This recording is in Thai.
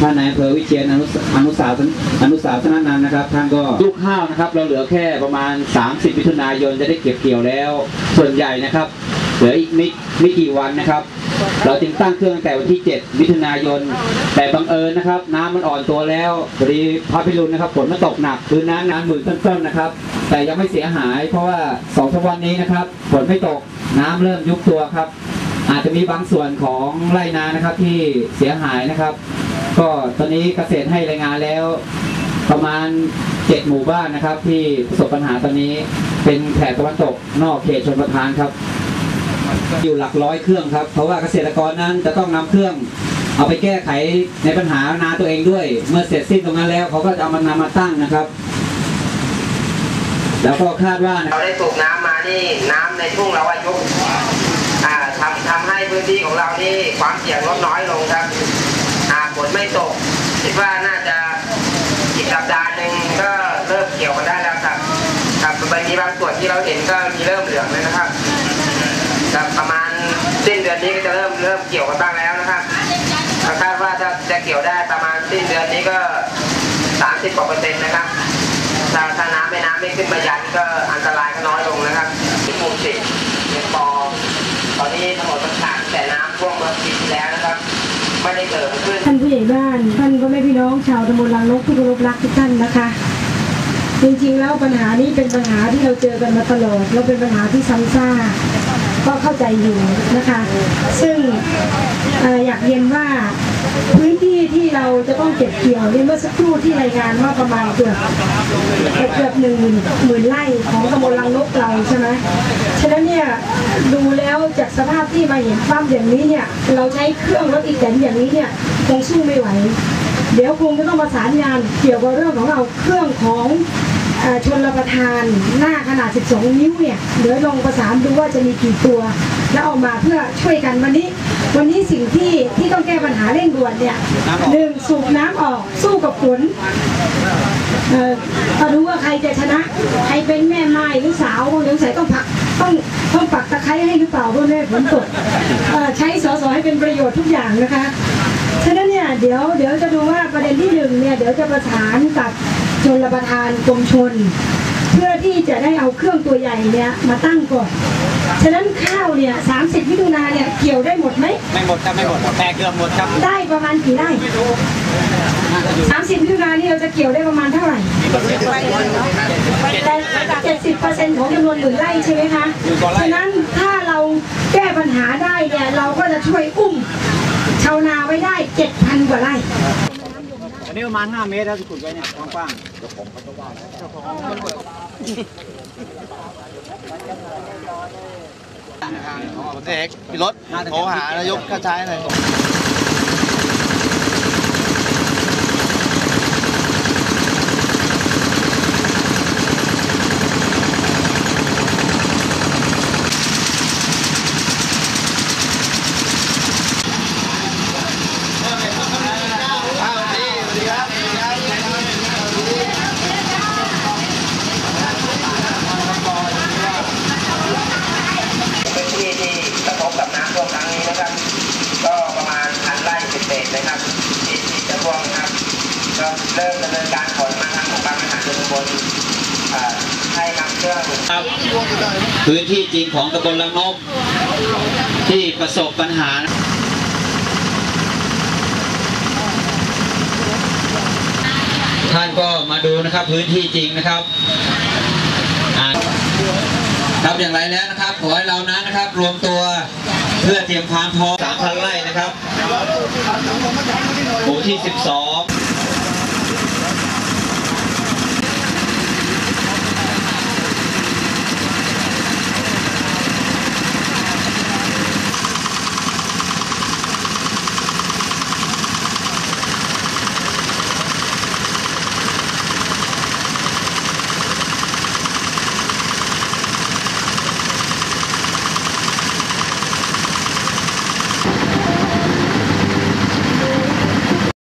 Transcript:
ท่านนายอำเภอวิเชียนอนุสอนุสาสนอนุสาสนนันนะครับ ท่านก็ลูกข้าวนะครับ เราเหลือแค่ประมาณ 30มิถุนายนจะได้เก็บเกี่ยวแล้ว ส่วนใหญ่นะครับเหลืออีกไม่ไม่กี่วันนะครับ เราจึงตั้งเครื่องตั้งแต่วันที่ 7 มิถุนายน แต่บังเอิญนะครับ น้ำมันอ่อนตัวแล้วพอดีพระพิรุณนะครับฝนมันตกหนักคือน้ำน้ำหมื่นต้นๆนะครับ แต่ยังไม่เสียหาย เพราะว่าสองสวันนี้นะครับฝนไม่ตกน้ำเริ่มยุบตัวครับ อาจจะมีบางส่วนของไรนานะครับที่เสียหายนะครับ ก็ตอนนี้เกษตรให้รายงานแล้ว ประมาณ7หมู่บ้านนะครับ ที่ประสบปัญหาตอนนี้เป็นแถบตะวันตกนอกเขตชนประทานครับ อยู่หลักร้อยเครื่องครับ เพราะว่าเกษตรกรนั้นจะต้องนำเครื่อง เอาไปแก้ไขในปัญหานาตัวเองด้วย เมื่อเสร็จสิ้นตรงนั้นแล้วเขาก็จะเอามันนำมาตั้งนะครับ แล้วก็คาดว่าเราได้สูบน้ำมานี่น้ำในทุ่งเราอายุ ทำทำให้พื้นที่ของเรานี่ความเสี่ยงลดน้อยลงครับหากฝนไม่ตกคิดว่าน่าจะอีกสัปดาห์หนึ่งก็เริ่มเกี่ยวกันได้แล้วครับครับบางทีบางส่วนที่เราเห็นก็มีเริ่มเหลืองเลยนะครับครับประมาณสิ้นเดือนนี้ก็จะเริ่มเริ่มเกี่ยวกันบ้างแล้วนะครับคาดว่าจะจะเกี่ยวได้ประมาณสิ้นเดือนนี้ก็30กว่าเปอร์เซ็นต์นะครับถ้าถ้าน้ำไม่น้ำไม่ขึ้นมายันก็อันตรายก็น้อยลงนะครับที่หมู่สิบเป็นปอ ตอนนี้ถนนมันขาดแต่น้ำท่วมเมื่อปีที่แล้วนะครับ ไม่ได้เกิดขึ้น ท่านผู้ใหญ่บ้าน ท่านพ่อแม่พี่น้องชาวตำบลลังนกผู้เคารพรักทุกท่านนะคะ จริงๆแล้วปัญหานี้เป็นปัญหาที่เราเจอกันมาตลอดแล้วเป็นปัญหาที่ซ้ำซากก็เข้าใจอยู่นะคะ ซึ่งออยากเรียนว่าพื้นที่ที่เราจะต้องเก็บเกี่ยวเนี่ยเมื่อสักครู่ที่รายงานว่าประมาณเกือบเกือบหนึ่งหมื่นไร่ของตำบลลังนกเราใช่ไหมฉะนั้นเนี่ย ดูแล้วจากสภาพที่มาเห็นฟ้ามอย่างนี้เนี่ย เราใช้เครื่องรถอีแตนอย่างนี้เนี่ยคงสู้ไม่ไหว เดี๋ยวคงจะต้องประสานงานเกี่ยวกับเรื่องของเราเครื่องของเอ่อชนรประทานหน้าขนาด 12 นิ้วเนี่ยเดี๋ยวลองประสานดูว่าจะมีกี่ตัว แล้วเอามาเพื่อช่วยกันวันนี้ วันนี้สิ่งที่ที่ต้องแก้ปัญหาเร่งด่วนเนี่ยหนึ่งสูบน้ำออกสู้กับฝนเอ่อมาดูว่าใครจะชนะ ใครเป็นแม่ไม้หรือสาวคงสงสัยต้องผักต้องต้องปักตะไคร้ ให้หรือเปล่าเพราะแม่ฝนตกเอ่อใช้สสให้เป็นประโยชน์ทุกอย่างนะคะฉะนั้นเนี่ยเดี๋ยวเดี๋ยวจะดูว่าประเด็นที่หนึ่งเนี่ยเดี๋ยวจะประสานกับชนรประทานกรมชน เพื่อที่จะได้เอาเครื่องตัวใหญ่เนี่ยมาตั้งก่อนฉะนั้นข้าวเนี่ย30มิถุนาเนี่ยเกี่ยวได้หมดไหมไม่หมดครับไม่หมดแต่เกือบหมดครับได้ประมาณกี่ไร่ 30มิถุนานี่เราจะเกี่ยวได้ประมาณเท่าไหร่แต่70เปอร์เซ็นต์ของจำนวนหมื่นไร่ใช่ไหมคะฉะนั้นถ้าเราแก้ปัญหาได้เนี่ยเราก็จะช่วยอุ้มชาวนาไว้ได้7,000กว่าไร่อันนี้ประมาณ5เมตรครับที่ขุดไว้เนี่ยกว้างๆผมเอกพี่รถโทรหานายกข้าใช้หน่อย พื้นที่ที่กระทบกับน้ำท่วมครั้งนี้นะครับ ก็ประมาณพันไร่เศษๆนะครับที่ที่จะท่วมนะครับ ก็เริ่มดำเนินการขนมาทางของบางอาหารส่วนบนให้นำเครื่องครับพื้นที่จริงของตำบลละนกที่ประสบปัญหาท่านก็มาดูนะครับพื้นที่จริงนะครับครับอย่างไรแล้วนะครับขอให้เรานั้นนะครับ รวมตัวเพื่อเตรียมความพร้อม3,000ไร่นะครับหมู่ที่12